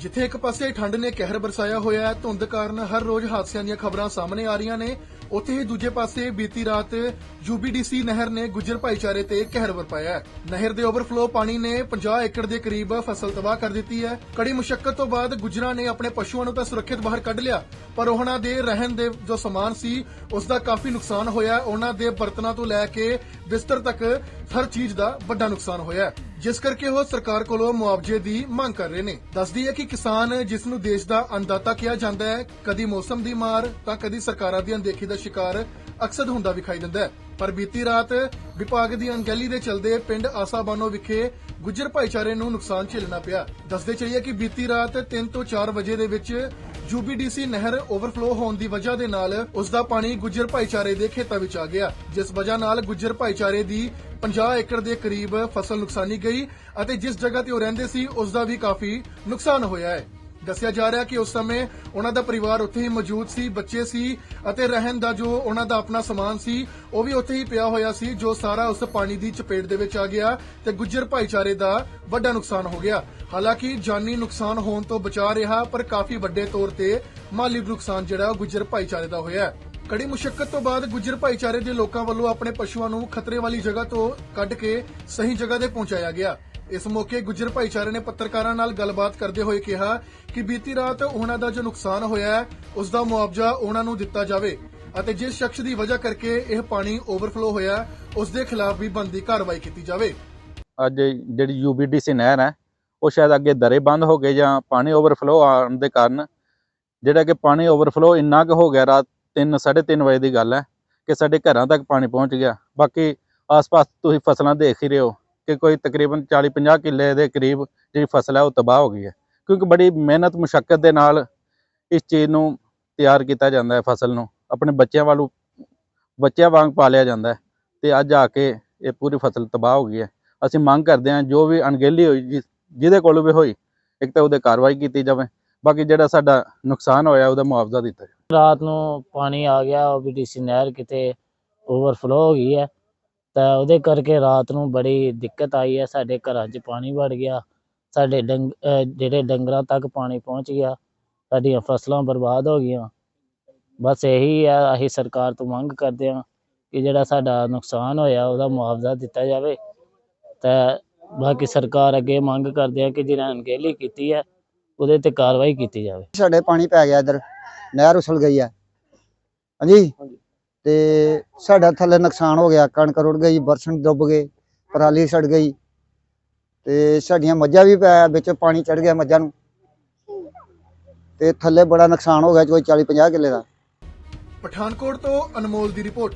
ਜਿੱਥੇ ਇੱਕ ਪਾਸੇ ਠੰਡ ਨੇ ਕਹਿਰ ਬਰਸਾਇਆ ਹੋਇਆ ਹੈ ਧੁੰਦ ਕਾਰਨ ਹਰ ਰੋਜ਼ ਹਾਦਸਿਆਂ ਦੀਆਂ ਖਬਰਾਂ ਸਾਹਮਣੇ ਆ ਰਹੀਆਂ ਨੇ। ਉੱਥੇ ਹੀ ਦੂਜੇ ਪਾਸੇ ਬੀਤੀ ਰਾਤ ਯੂਬੀਡੀਸੀ ਨਹਿਰ ਨੇ ਗੁੱਜਰ ਭਾਈਚਾਰੇ ਤੇ ਕਹਿਰ ਵਰਪਾਇਆ ਹੈ। ਨਹਿਰ ਦੇ ਓਵਰਫਲੋ ਪਾਣੀ ਨੇ 50 ਏਕੜ ਦੇ ਕਰੀਬ ਫਸਲ ਤਬਾਹ ਕਰ ਦਿੱਤੀ ਹੈ। ਕੜੀ ਮੁਸ਼ਕਲ ਤੋਂ ਬਾਅਦ ਗੁੱਜਰਾਂ ਨੇ ਆਪਣੇ ਪਸ਼ੂਆਂ ਨੂੰ ਤਾਂ ਸੁਰੱਖਿਅਤ ਬਾਹਰ ਕੱਢ ਲਿਆ ਪਰ ਉਹਨਾਂ ਦੇ ਰਹਿਣ ਦੇ ਜੋ ਸਮਾਨ ਸੀ ਉਸ ਦਾ ਕਾਫੀ ਨੁਕਸਾਨ ਹੋਇਆ ਉਹਨਾਂ ਦੇ ਬਰਤਨਾਂ ਤੋਂ ਲੈ ਕੇ ਬਿਸਤਰ ਤੱਕ ਹਰ ਚੀਜ਼ ਦਾ ਵੱਡਾ ਨੁਕਸਾਨ ਹੋਇਆ ਹੈ, ਜਿਸ ਕਰਕੇ ਉਹ ਸਰਕਾਰ ਕੋਲੋਂ ਮੁਆਵਜ਼ੇ ਦੀ ਮੰਗ ਕਰ ਰਹੇ ਨੇ। ਦੱਸਦੀ ਹੈ ਕਿ ਕਿਸਾਨ ਜਿਸ ਨੂੰ ਦੇਸ਼ ਦਾ ਅੰਨਦਾਤਾ ਕਿਹਾ ਜਾਂਦਾ ਹੈ, ਕਦੀ ਮੌਸਮ ਦੀ ਮਾਰ ਤਾਂ ਕਦੀ ਸਰਕਾਰਾਂ ਦੀ ਅਣਦੇਖੀ ਦਾ ਸ਼ਿਕਾਰ ਅਕਸਰ ਹੁੰਦਾ ਵਿਖਾਈ ਦਿੰਦਾ ਹੈ। ਪਰ ਬੀਤੀ ਰਾਤ ਵਿਭਾਗ ਦੀ ਅਣਗਹਿਲੀ ਦੇ ਚਲਦੇ ਪਿੰਡ ਆਸਾਬਾਨੋ ਵਿਖੇ ਗੁੱਜਰ ਭਾਈਚਾਰੇ ਨੂੰ ਨੁਕਸਾਨ ਝੇਲਣਾ ਪਿਆ। ਦੱਸਦੇ ਚਾਹੀਏ ਕਿ ਬੀਤੀ ਰਾਤ 3 ਤੋਂ 4 ਵਜੇ ਦੇ ਵਿੱਚ ਯੂਬੀਡੀਸੀ ਨਹਿਰ ਓਵਰਫਲੋ ਹੋਣ ਦੀ ਵਜ੍ਹਾ ਦੇ ਨਾਲ ਉਸ ਦਾ ਪਾਣੀ ਗੁੱਜਰ ਭਾਈਚਾਰੇ ਦੇ ਖੇਤਾਂ ਵਿੱਚ ਆ ਗਿਆ, ਜਿਸ ਵਜ੍ਹਾ ਨਾਲ ਗੁੱਜਰ ਭਾਈਚਾਰੇ ਦੀ 50 ਏਕੜ ਦੇ ਕਰੀਬ ਫਸਲ ਨੁਕਸਾਨੀ ਗਈ ਅਤੇ ਜਿਸ ਜਗ੍ਹਾ ਤੇ ਉਹ ਰਹਿੰਦੇ ਸੀ ਉਸ ਦਾ ਵੀ ਕਾਫੀ ਨੁਕਸਾਨ ਹੋਇਆ ਹੈ। ਦੱਸਿਆ ਜਾ ਰਿਹਾ ਕਿ ਉਸ ਸਮੇਂ ਉਹਨਾਂ ਦਾ ਪਰਿਵਾਰ ਉੱਥੇ ਹੀ ਮੌਜੂਦ ਸੀ, ਬੱਚੇ ਸੀ ਅਤੇ ਰਹਿਣ ਦਾ ਜੋ ਉਹਨਾਂ ਦਾ ਆਪਣਾ ਸਮਾਨ ਸੀ, ਉਹ ਵੀ ਉੱਥੇ ਹੀ ਪਿਆ ਹੋਇਆ ਸੀ, ਜੋ ਸਾਰਾ ਉਸ ਪਾਣੀ ਦੀ ਚਪੇਟ ਦੇ ਵਿੱਚ ਆ ਗਿਆ ਤੇ ਗੁੱਜਰ ਭਾਈਚਾਰੇ ਦਾ ਵੱਡਾ ਨੁਕਸਾਨ ਹੋ ਗਿਆ। ਹਾਲਾਂਕਿ ਜਾਨੀ ਨੁਕਸਾਨ ਹੋਣ ਤੋਂ ਬਚਾ ਰਿਹਾ, ਪਰ ਕਾਫੀ ਵੱਡੇ ਤੌਰ ਤੇ ਮਾਲੀ ਨੁਕਸਾਨ ਜਿਹੜਾ ਉਹ ਗੁੱਜਰ ਭਾਈਚਾਰੇ ਦਾ ਹੋਇਆ ਹੈ। ਕੜੀ ਮੁਸ਼ਕਲ ਤੋਂ ਬਾਅਦ ਗੁੱਜਰ ਭਾਈਚਾਰੇ ਦੇ ਲੋਕਾਂ ਵੱਲੋਂ ਆਪਣੇ ਪਸ਼ੂਆਂ ਨੂੰ ਖਤਰੇ ਵਾਲੀ ਜਗ੍ਹਾ ਤੋਂ ਕੱਢ ਕੇ ਸਹੀ ਜਗ੍ਹਾ ਤੇ ਪਹੁੰਚਾਇਆ ਗਿਆ। ਇਸ ਮੌਕੇ ਗੁੱਜਰ ਭਾਈਚਾਰੇ ਨੇ ਪੱਤਰਕਾਰਾਂ ਨਾਲ ਗੱਲਬਾਤ ਕਰਦੇ ਹੋਏ ਕਿਹਾ ਕਿ ਬੀਤੀ ਰਾਤ ਉਹਨਾਂ ਦਾ ਜੋ ਨੁਕਸਾਨ ਹੋਇਆ ਹੈ ਉਸ ਦਾ ਮੁਆਵਜ਼ਾ ਉਹਨਾਂ ਨੂੰ ਦਿੱਤਾ ਜਾਵੇ ਅਤੇ ਜਿਸ ਸ਼ਖਸ ਦੀ ਵਜ੍ਹਾ ਕਰਕੇ ਇਹ ਪਾਣੀ ਓਵਰਫਲੋ ਹੋਇਆ ਹੈ, ਉਸ ਦੇ ਖਿਲਾਫ ਵੀ ਬਣਦੀ ਕਾਰਵਾਈ ਕੀਤੀ ਜਾਵੇ। ਅੱਜ ਜਿਹੜੀ ਯੂਬੀਡੀਸੀ ਨਹਿਰ ਹੈ ਉਹ ਸ਼ਾਇਦ ਅੱਗੇ ਦਰੇ ਬੰਦ ਹੋ ਗਏ ਜਾਂ ਪਾਣੀ ਓਵਰਫਲੋ ਆਉਣ ਦੇ ਕਾਰਨ। ਜਿਹੜਾ ਕਿ ਪਾਣੀ ਓਵਰਫਲੋ ਇੰਨਾ ਕੁ ਹੋ ਗਿਆ ਰਾਤ 3 3:30 ਵਜੇ ਦੀ ਗੱਲ ਹੈ ਕਿ ਸਾਡੇ ਘਰਾਂ ਤੱਕ ਪਾਣੀ ਪਹੁੰਚ ਗਿਆ। ਬਾਕੀ ਆਸ-ਪਾਸ ਤੁਸੀਂ ਫਸਲਾਂ ਦੇਖ ਹੀ ਰਹੇ ਹੋ। ਕਿ ਕੋਈ ਤਕਰੀਬਨ 40-50 ਕਿੱਲੇ ਦੇ ਕਰੀਬ ਜਿਹੜੀ ਫਸਲ ਹੈ ਉਹ ਤਬਾਹ ਹੋ ਗਈ ਹੈ। ਕਿਉਂਕਿ ਬੜੀ ਮਿਹਨਤ ਮੁਸ਼ਕਲ ਦੇ ਨਾਲ ਇਸ ਚੀਜ਼ ਨੂੰ ਤਿਆਰ ਕੀਤਾ ਜਾਂਦਾ ਹੈ, ਫਸਲ ਨੂੰ। ਆਪਣੇ ਬੱਚਿਆਂ ਵੱਲੋਂ, ਬੱਚਿਆਂ ਵਾਂਗ ਪਾਲਿਆ ਜਾਂਦਾ ਹੈ ਤੇ ਅੱਜ ਆ ਕੇ ਇਹ ਪੂਰੀ ਫਸਲ ਤਬਾਹ ਹੋ ਗਈ ਹੈ। ਅਸੀਂ ਮੰਗ ਕਰਦੇ ਹਾਂ, ਜੋ ਵੀ ਅਣਗਹਿਲੀ ਹੋਈ ਜਿਸ- ਜਿਹਦੇ ਕੋਲ ਵੀ ਹੋਈ, ਇੱਕ ਤਾਂ ਉਹਦੇ ਕਾਰਵਾਈ ਕੀਤੀ ਜਾਵੇ। ਬਾਕੀ ਜਿਹੜਾ ਸਾਡਾ ਨੁਕਸਾਨ ਹੋਇਆ, ਉਹਦਾ ਮੁਆਵਜ਼ਾ ਦਿੱਤਾ ਜਾਵੇ। ਰਾਤ ਨੂੰ ਪਾਣੀ ਆ ਗਿਆ ਓਬੀਡੀਸੀ ਨਹਿਰ ਕਿਤੇ ਓਵਰਫਲੋ ਹੋ ਗਈ ਹੈ। ਤਾਂ ਉਹਦੇ ਕਰਕੇ ਰਾਤ ਨੂੰ ਬੜੀ ਦਿੱਕਤ ਆਈ ਹੈ, ਸਾਡੇ ਘਰਾਂ 'ਚ ਪਾਣੀ ਵੜ ਗਿਆ, ਸਾਡੇ ਡੰਗ, ਅਹ ਜਿਹੜੇ ਡੰਗਰਾਂ ਤੱਕ ਪਾਣੀ ਪਹੁੰਚ ਗਿਆ, ਸਾਡੀਆਂ ਫਸਲਾਂ ਬਰਬਾਦ ਹੋ ਗਈਆਂ। ਬਸ ਇਹੀ ਹੈ ਅਸੀਂ ਸਰਕਾਰ ਤੋਂ ਮੰਗ ਕਰਦੇ ਹਾਂ ਕਿ ਜਿਹੜਾ ਸਾਡਾ ਨੁਕਸਾਨ ਹੋਇਆ, ਉਹਦਾ ਮੁਆਵਜ਼ਾ ਦਿੱਤਾ ਜਾਵੇ। ਤਾਂ ਬਾਕੀ ਸਰਕਾਰ ਅੱਗੇ ਮੰਗ ਕਰਦੇ ਆ ਕਿ ਜਿਹਨਾਂ ਅਣਗਹਿਲੀ ਕੀਤੀ ਹੈ, ਉਹਦੇ ਤੇ ਕਾਰਵਾਈ ਕੀਤੀ ਜਾਵੇ। ਸਾਡੇ ਪਾਣੀ ਪੈ ਗਿਆ ਇੱਧਰ, ਨਹਿਰ ਉਸਲ ਗਈ ਹੈ। ਹਾਂਜੀ? ਤੇ ਸਾਡਾ ਥੱਲੇ ਨੁਕਸਾਨ ਹੋ ਗਿਆ, ਕਣਕ ਰੁੜ ਗਈ ਬਰਸਨ ਡੁੱਬ ਗਏ, ਪਰਾਲੀ ਸੜ ਗਈ ਤੇ ਸਾਡੀਆਂ ਮੱਝਾਂ ਵੀ ਪੈ, ਵਿੱਚ ਪਾਣੀ ਚੜ ਗਿਆ ਮੱਝਾਂ ਨੂੰ ਤੇ ਥੱਲੇ ਬੜਾ ਨੁਕਸਾਨ ਹੋ ਗਿਆ, ਕੋਈ 40 50 ਕਿੱਲੇ ਦਾ। ਪਠਾਨਕੋਟ ਤੋਂ ਅਨਮੋਲ ਦੀ ਰਿਪੋਰਟ।